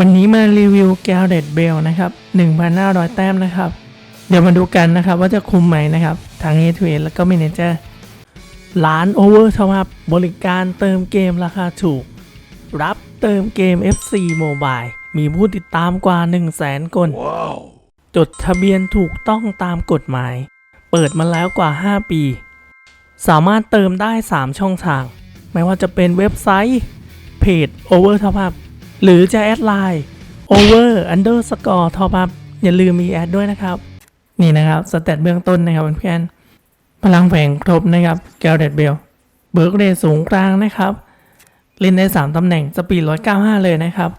วันนี้มารีวิวแกลเดตเบลนะครับ 1,500 แต้มนะครับ เดี๋ยวมาดูกันนะครับว่าจะคุมไหมนะครับ ทาง a 2 a แล้วก็ Manager ร้านโอเวอร์ทวับบริการเติมเกมราคาถูก รับเติมเกม FC Mobile มีผู้ติดตามกว่า 100,000 คนจดทะเบียนถูกต้องตามกฎหมาย เปิดมาแล้วกว่า 5 ปี สามารถเติมได้ 3 ช่องทาง ไม่ว่าจะเป็นเว็บไซต์ เพจ Over Top Up หรือจะแอดไลน์ Over Underscore Top Up อย่าลืมมีแอดด้วยนะครับ นี่นะครับสเตตเบื้องต้นนะครับเพื่อนๆพลังแฝงครบนะครับแกลเดตเบลเบิร์กเรสูงกลางนะครับ เล่นได้ 3 ตำแหน่งสปีด 195 เลยนะครับ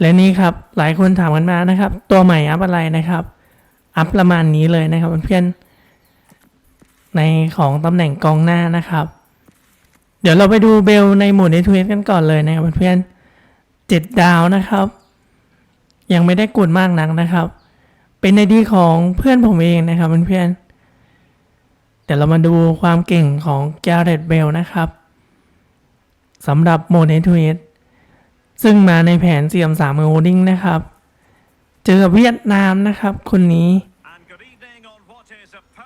และนี่ครับหลายคนถามกันมานะครับ ตัวใหม่อัพอะไรนะครับ อัพประมาณนี้เลยนะครับเพื่อนๆในของตำแหน่งกองหน้านะครับ เดี๋ยวเราไปดูเบลในหมวดในทวิตกันก่อนเลยนะครับเพื่อนๆ เจ็ดดาวนะครับ ยังไม่ได้กดมากนักนะครับ เป็นในดีของเพื่อนผมเองนะครับเพื่อนๆเดี๋ยวเรามาดูความเก่งของแกเรตเบลนะครับสำหรับโมดในทวิตซึ่งมาในแผนเสี่ยมสามโอดิ้งนะครับ เจอเวียดนามนะครับ คนนี้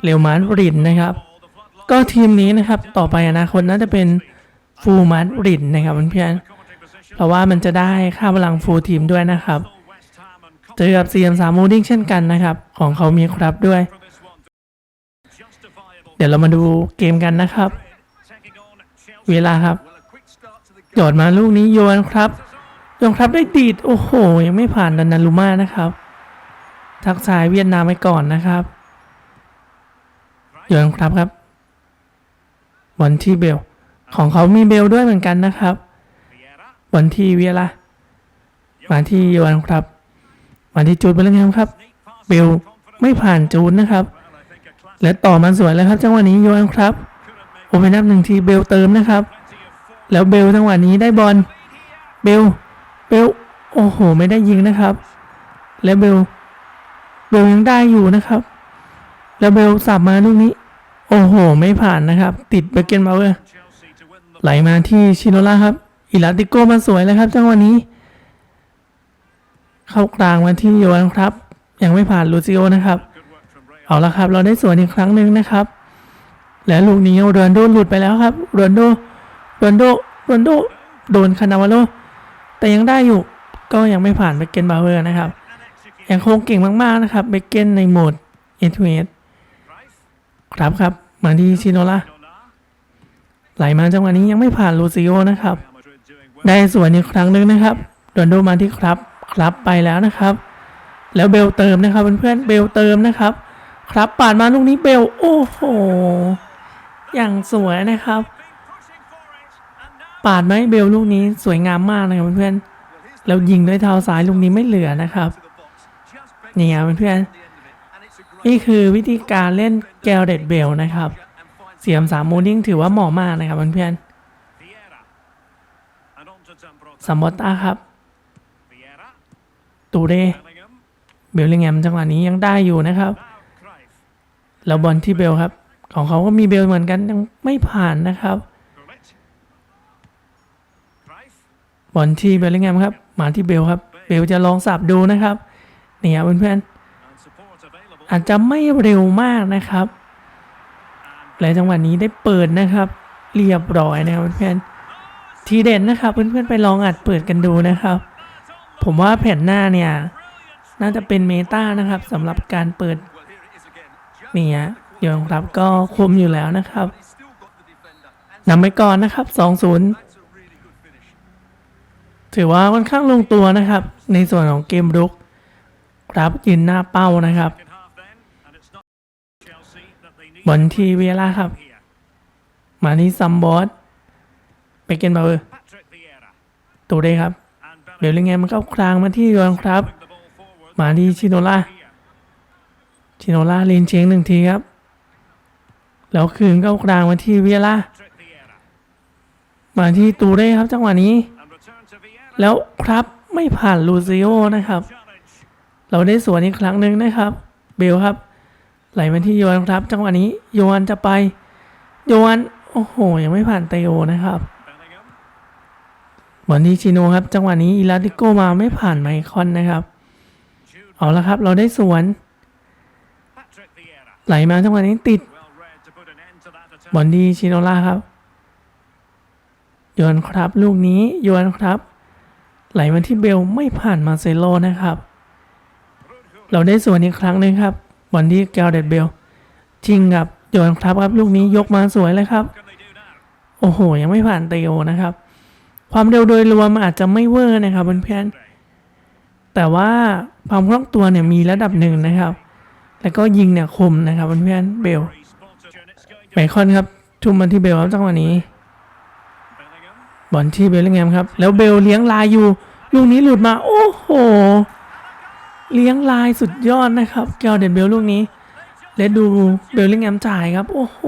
เรวมาร์ดริดนะครับ ก็ทีมนี้นะครับ ต่อไปอนาคตน่าจะเป็นฟูมาดริดนะครับเพื่อนๆ เพราะว่ามันจะได้ค่าพลังฟูลทีมด้วยนะครับเจอกับเสียมสามโอดิ้งเช่นกันนะครับ ของเขามีครับด้วย เดี๋ยวเรามาดูเกมกันนะครับ เวลาครับหยอดมาลูกนี้โยนครับโยนครับได้ดีด โอ้โห ยังไม่ผ่านดันนารุมานะครับ ทักทายเวียดนามไปก่อนนะครับโยนครับครับบอลที่เบล ของเขามีเบลด้วยเหมือนกันนะครับ บอลที่เวียละมาที่โยนครับมาที่จูดเบลลิงแฮมครับเบลไม่ผ่านจูดนะครับ และต่อมาสวยแล้วครับ จังหวะนี้โยนครับโอเปนอัพหนึ่งทีเบลเติมนะครับ แล้วเบลจังหวะนี้ได้บอลเบลเบลโอ้โห ไม่ได้ยิงนะครับ แล้วเบลเบลยังได้อยู่นะครับ แล้วเบลสับมาลูกนี้ โอ้โห ไม่ผ่านนะครับ ติดเบเกนมาเวอร์ไหลมาที่ชิโนล่าครับ อิลาติโกมาสวยเลยครับจังหวะนี้ เข้ากลางมาที่โยนครับ ยังไม่ผ่านลูซิโอนะครับ เอาละครับ เราได้สวนอีกครั้งหนึ่งนะครับ และลูกนี้โรนโดหลุดไปแล้วครับโรนโดโรนโดโรนโดโดนคานาวาโลแต่ยังได้อยู่ก็ยังไม่ผ่านเบเกนบาเวอร์นะครับ ยังคงเก่งมากๆนะครับเบเกนในโหมดเอทเวครับครับมาที่ชิโนล่าไหลมาจังหวะนี้ยังไม่ผ่านลูซิโอนะครับ ได้สวนอีกครั้งหนึ่งนะครับโรนโดมาที่ครับครับไปแล้วนะครับ แล้วเบลเติมนะครับเพื่อนๆเบลเติมนะครับ ครับปาดมาลูกนี้เบลโอ้โหอย่างสวยนะครับ ปาดไหมเบลลูกนี้สวยงามมากนะครับเพื่อนๆแล้วยิงด้วยเท้าซ้ายลูกนี้ไม่เหลือนะครับนี่ครับเพื่อนๆนี่คือวิธีการเล่นแกลเด็ดเบลนะครับ เสียมสามโมดิ้งถือว่าเหมาะมากนะครับเพื่อนๆ ซัมบอตตาครับ ตูเรเบลลิงแฮมจังหวะนี้ยังได้อยู่นะครับ แล้วบอลที่เบลครับ ของเขาก็มีเบลเหมือนกันยังไม่ผ่านนะครับ บอลที่เบลลิงแฮมครับ มาที่เบลครับ เบลจะลองสับดูนะครับนี่ครับเพื่อนๆอาจจะไม่เร็วมากนะครับ และจังหวะนี้ได้เปิดนะครับ เรียบร้อยนะครับเพื่อนๆ ทีเด่นนะครับ เพื่อนๆไปลองอัดเปิดกันดูนะครับ ผมว่าแผ่นหน้าเนี่ย น่าจะเป็นเมตานะครับสำหรับการเปิดเนี่ยยองครับก็คุมอยู่แล้วนะครับนำไปก่อนนะครับ 2-0 ถือว่าค่อนข้างลงตัวนะครับ ในส่วนของเกมรุกครับยืนหน้าเป้านะครับบอลทีเวล่าครับ มาที่ซัมบอส ไปเกนบาเวอร์ตัวได้ครับเบลลิงแฮมมันเข้าคลางมาที่ยอนครับ มาที่ชิโนล่าชิโนล่าเลนเชงหนึ่งทีครับ แล้วคืนเข้ากลางมาที่เวียล่ามาที่ตูเร่ครับจังหวะนี้ แล้วครับไม่ผ่านลูซิโอนะครับ เราได้สวนอีกครั้งหนึ่งนะครับ เบลครับ ไหลมาที่โยนครับ จังหวะนี้โยนจะไปโยนโอ้โหยังไม่ผ่านเตโอนะครับ บอลที่ชิโนครับ จังหวะนี้อิลาติโกมาไม่ผ่านไมคอนนะครับ เอาละครับ เราได้สวน ไหลมาจังหวะนี้ติด บอลดีชิโนล่าครับโยนครับ ลูกนี้โยนครับ ไหลมาที่เบลไม่ผ่านมาเซโลนะครับ เราได้สวนอีกครั้งหนึ่งครับบอลที่แกลเดตเบลจริงครับโยนครับครับลูกนี้ยกมาสวยเลยครับ โอ้โห ยังไม่ผ่านเตโอนะครับ ความเร็วโดยรวมอาจจะไม่เวอร์นะครับเพื่อนๆแต่ว่าความคล่องตัวเนี่ยมีระดับหนึ่งนะครับ แล้วก็ยิงเนี่ยคมนะครับเพื่อนๆเบลไมคอนครับทุ่มมาที่เบลครับจังหวะนี้ บอลที่เบลลิงแฮมครับ แล้วเบลเลี้ยงลายอยู่ลูกนี้หลุดมาโอ้โห เลี้ยงลายสุดยอดนะครับแกลเดนเบลลูกนี้และดูเบลลิงแฮมจ่ายครับ โอ้โห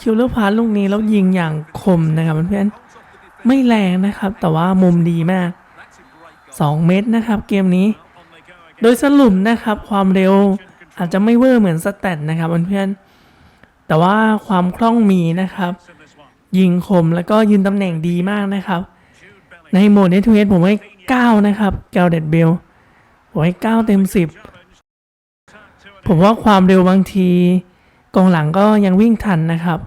คิวเลอร์พาสลูกนี้แล้วยิงอย่างคมนะครับเพื่อนๆ ไม่แรงนะครับ แต่ว่ามุมดีมาก 2 เมตรนะครับ เกมนี้ โดยสรุปนะครับ ความเร็วอาจจะไม่เวอร์เหมือนสแตทนะครับเพื่อนๆแต่ว่าความคล่องมีนะครับ ยิงคมแล้วก็ยืนตำแหน่งดีมากนะครับ ในโหมดเนทูเอสผมให้ 9 นะครับแกลเดตเบลผมให้9เต็ม 10 ผมว่าความเร็วบางทีกองหลังก็ยังวิ่งทันนะครับ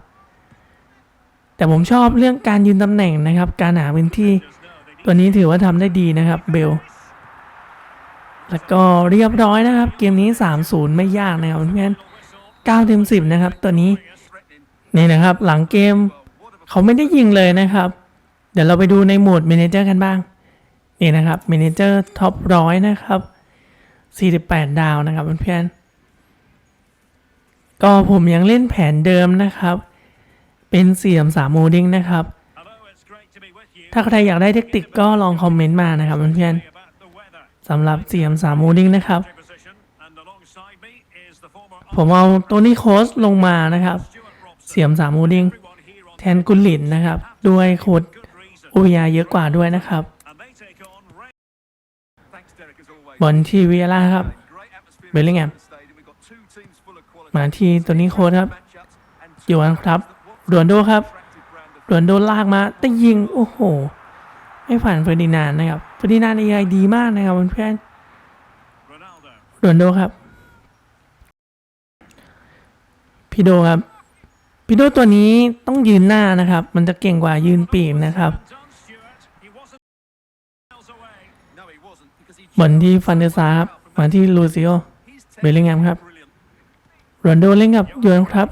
แต่ผมชอบเรื่องการยืนตำแหน่งนะครับ การหาพื้นที่ตัวนี้ถือว่าทำได้ดีนะครับเบล แล้วก็เรียบร้อยนะครับ เกมนี้ 3-0 ไม่ยากนะครับเพื่อน9เต็ม10 นะครับ ตัวนี้นี่นะครับหลังเกมเขาไม่ได้ยิงเลยนะครับ เดี๋ยวเราไปดูในโหมดเมนเจอร์กันบ้าง นี่นะครับเมนเจอร์ท็อปร้อยนะครับ 48 ดาวนะครับเพื่อนๆก็ผมยังเล่นแผนเดิมนะครับ เป็นเสียมสามโมดิ้งนะครับ ถ้าใครอยากได้เทคนิคก็ลองคอมเมนต์มานะครับเพื่อนๆสำหรับเสียมสามโมดิ้งนะครับ ผมเอาตัวนี้โค้ชลงมานะครับ เสียมสามโมดิ้งแทนกุลลินนะครับ ด้วยโค้ดอุยาเยอะกว่าด้วยนะครับบอลที่วิเอล่าครับเบลลิงแฮมมาที่ตัวนี้โค้ดครับอยู่อันครับ ดวนโดครับดวนโดลากมาแต่ยิงโอ้โห ไม่ผ่านเฟอร์ดินานนะครับเฟอร์ดินานเอไอดีมากนะครับเพื่อนดวนโดครับพีโดครับพีโดตัวนี้ต้องยืนหน้านะครับ มันจะเก่งกว่ายืนปีกนะครับบอลที่ฟันเดอร์ซาครับมาที่ลูซิโอเบลลิงแฮมครับโรนลโดเล่นกับโยนครับ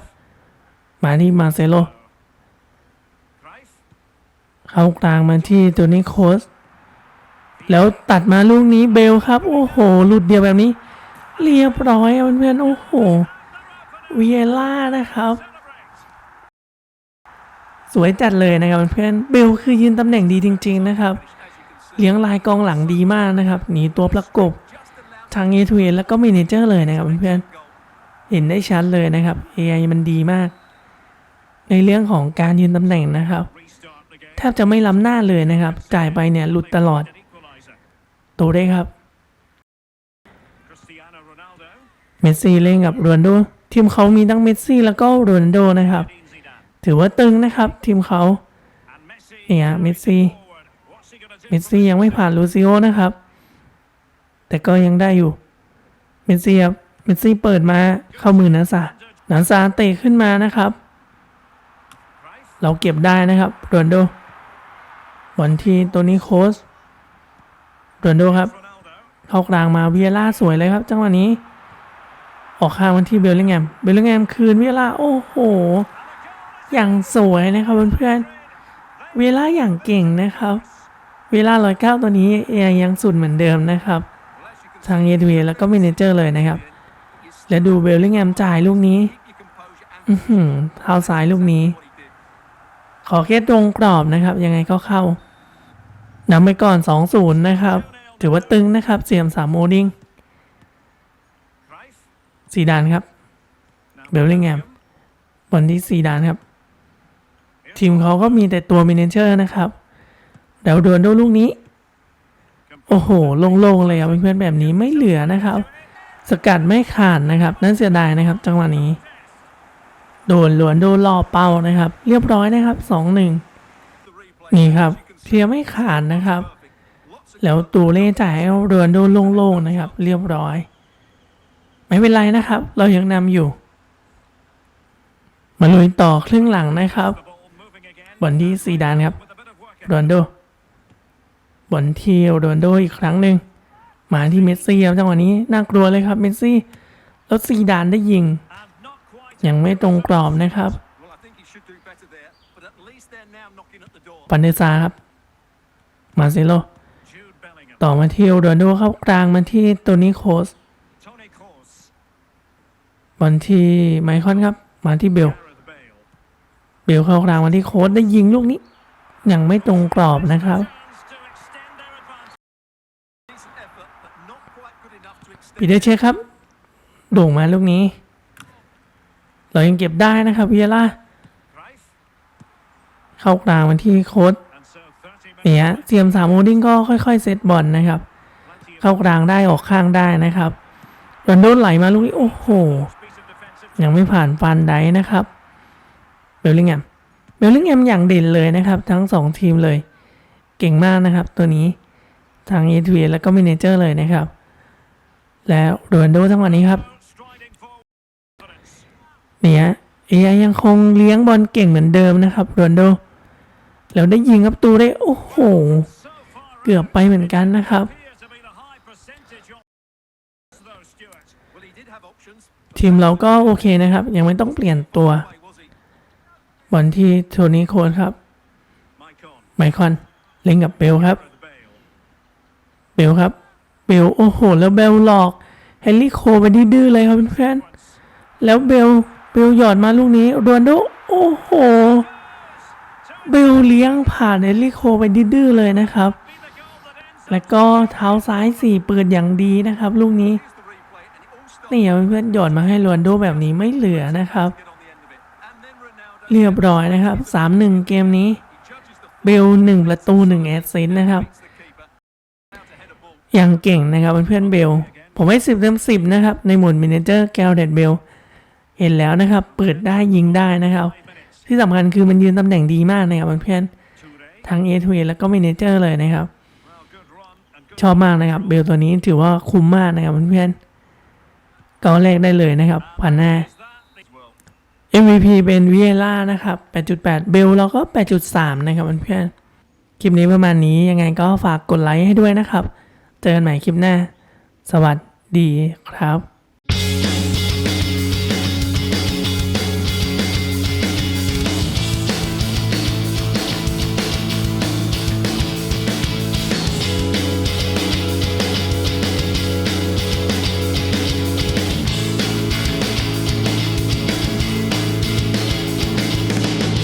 มาที่มาเซโลเข้ากลางมาที่ตัวนี้โคสแล้วตัดมาลูกนี้เบลครับ โอ้โห หลุดเดียวแบบนี้ เรียบร้อยเพื่อนๆโอ้โหเวีเอล่านะครับ สวยจัดเลยนะครับเพื่อนเบลคือยืนตำแหน่งดีจริง ๆนะครับ เลี้ยงลายกองหลังดีมากนะครับหนีตัวประกบทางเอทูเอแล้วก็เมเนเจอร์เลยนะครับเพื่อนๆเห็นได้ชัดเลยนะครับ AI มันดีมาก ในเรื่องของการยืนตำแหน่งนะครับแทบจะไม่ล้ำหน้าเลยนะครับ จ่ายไปเนี่ยหลุดตลอดโตได้ครับเมสซี่เล่นกับโรนโดทีมเขามีทั้งเมสซี่แล้วก็โรนโดนะครับ ถือว่าตึงนะครับ ทีมเขาเนี่ยเมสซี่เมสซี่ยังไม่ผ่านลูซิโอนะครับ แต่ก็ยังได้อยู่เมสซี่ครับเมสซี่เปิดมาเข้ามือนาซานาซาเตะขึ้นมานะครับ เราเก็บได้นะครับโรนโดบอลที่ตัวนี้โค้ชโรนโดครับเข้ากลางมาเวียล่าสวยเลยครับจังหวะนี้ ออกข้างวันที่เบลลิงแฮมเบลลิงแฮมคืนเวียล่าโอ้โห อย่างสวยนะครับเพื่อนๆเวล่าอย่างเก่งนะครับ เวลาร้อยเก้าตัวนี้เอยังสุดเหมือนเดิมนะครับ ทางเอทวีแล้วก็เมนเจอร์เลยนะครับ และดูเบลลิงแฮมจ่ายลูกนี้อืเท้าซ้ายลูกนี้ ขอแค่ตรงกรอบนะครับ ยังไงก็เข้านำไปก่อน 2-0 นะครับ ถือว่าตึงนะครับ เสียมสามโมดิงสีดานครับ เบลลิงแฮมบอลที่สีดานครับ ทีมเขาก็มีแต่ตัวมินเจอร์นะครับเดี๋ยวดวลโดนลูกนี้ โอ้โห โล่งๆเลยครับเพื่อนๆแบบนี้ไม่เหลือนะครับ สกัดไม่ขาดนะครับ นั่นเสียดายนะครับ จังหวะนี้ โดนหลวนโดนล่อเป้านะครับ เรียบร้อยนะครับสองหนึ่งนี่ครับเคลียร์ไม่ขาดนะครับ แล้วตูเล่จ่ายเรือนโดนโล่งๆนะครับ เรียบร้อย ไม่เป็นไรนะครับ เรายังนำอยู่ มาลุยต่อครึ่งหลังนะครับบอลที่ซีดานครับโรนลโดบอลที่โรนลโดอีกครั้งหนึ่งมาที่เมสซี่ครับจังหวะนี้น่ากลัวเลยครับเมสซี่แล้วซีดานได้ยิง ยังไม่ตรงกรอบนะครับ Well, I think he should do better there, but at least they're now knocking at the door. ปันเดซาครับ มาเซโล Jude Bellingham. ต่อมาที่โรนลโดเข้ากลางมาที่โตนี่โคส Tony Kroos. บอลที่ไมคอนครับ มาที่เบล Gareth Bale. เบลเข้ากลางมาที่โค้ดได้ยิงลูกนี้ ยังไม่ตรงกรอบนะครับ Chance to extend their advantage. Decent effort, but not quite good enough to extend. ปีเตอร์เชคครับโด่งมาลูกนี้ เรายังเก็บได้นะครับเวียร่าเข้ากลางมาที่โค้ดเนี่ยเซียมสามโมดิ้งก็ค่อยๆเซตบอลนะครับ เข้ากลางได้ออกข้างได้นะครับโรนโดไหลมาลูกนี้โอ้โห ยังไม่ผ่านฟันไดนะครับเบลลิงแฮมเบลลิงแฮมอย่างเด่นเลยนะครับ ทั้งสองทีมเลย เก่งมากนะครับ ตัวนี้ทางเอทวีแล้วก็มินเนเจอร์เลยนะครับ แล้วโรนโดทั้งวันนี้ครับ เนี่ยเอยังคงเลี้ยงบอลเก่งเหมือนเดิมนะครับโรนโดแล้วได้ยิงครับตูได้ โอ้โห เกือบไปเหมือนกันนะครับ ทีมเราก็โอเคนะครับ ยังไม่ต้องเปลี่ยนตัวบอลที่โทนี่โคนครับไมคอนเล่นกับเบลครับ เบลครับ เบลโอ้โห แล้วเบลหลอกเฮนรี่โคไปดื้อเลยครับเพื่อนแล้วเบล เบลหยอดมาลูกนี้โรนโดโอ้โห เบลเลี้ยงผ่านเฮนรี่โคไปดื้อเลยนะครับ แล้วก็เท้าซ้ายสี่เปิดอย่างดีนะครับ ลูกนี้นี่เพื่อนหยอดมาให้โรนโดแบบนี้ไม่เหลือนะครับ เรียบร้อยนะครับสามหนึ่งเกมนี้ เบลหนึ่งประตูหนึ่งแอสซิสนะครับ beats the keeper. Now to head a ball. ยังเก่งนะครับเพื่อนเบล ผมให้สิบเต็มสิบนะครับ ในหมวดมินเจอร์แกลเดตเบล เห็นแล้วนะครับ เปิดได้ยิงได้นะครับ ที่สำคัญคือมันยืนตำแหน่งดีมากนะครับเพื่อนทั้ง A 2 A แล้วก็มินเจอร์เลยนะครับ ชอบมากนะครับ เบลตัวนี้ถือว่าคุ้มมากนะครับเพื่อนๆก็แรกได้เลยนะครับพันหน้า MVP เป็นวิเอล่านะครับ 8.8 เบลเราก็ 8.3 นะครับเพื่อนๆคลิปนี้ประมาณนี้ยังไงก็ฝากกดไลค์ให้ด้วยนะครับ เจอกันใหม่คลิปหน้า สวัสดีครับ